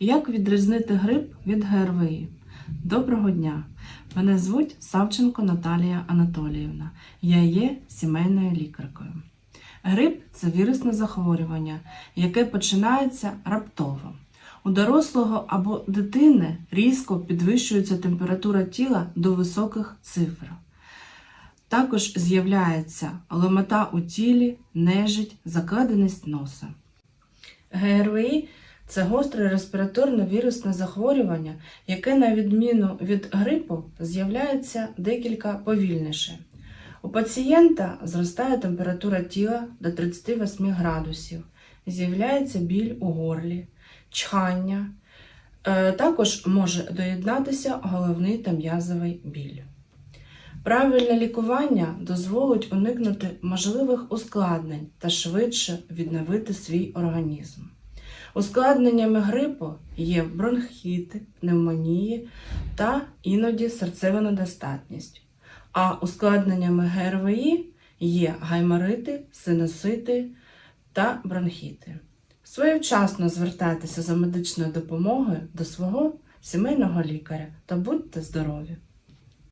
Як відрізнити грип від ГРВІ? Доброго дня! Мене звуть Савченко Наталія Анатоліївна. Я є сімейною лікаркою. Грип це вірусне захворювання, яке починається раптово. У дорослого або дитини різко підвищується температура тіла до високих цифр. Також з'являється ломота у тілі, нежить, закладеність носа. ГРВІ це гостре респіраторне вірусне захворювання, яке, на відміну від грипу, з'являється декілька повільніше. У пацієнта зростає температура тіла до 38 градусів, з'являється біль у горлі, чхання. Е, Також може доєднатися головний та м'язовий біль. Правильне лікування дозволить уникнути можливих ускладнень та швидше відновити свій організм. Ускладненнями грипу є бронхіти, пневмонії та іноді серцева недостатність. А ускладненнями ГРВІ є гайморити, синусити та бронхіти. Своєчасно звертайтеся за медичною допомогою до свого сімейного лікаря та будьте здорові!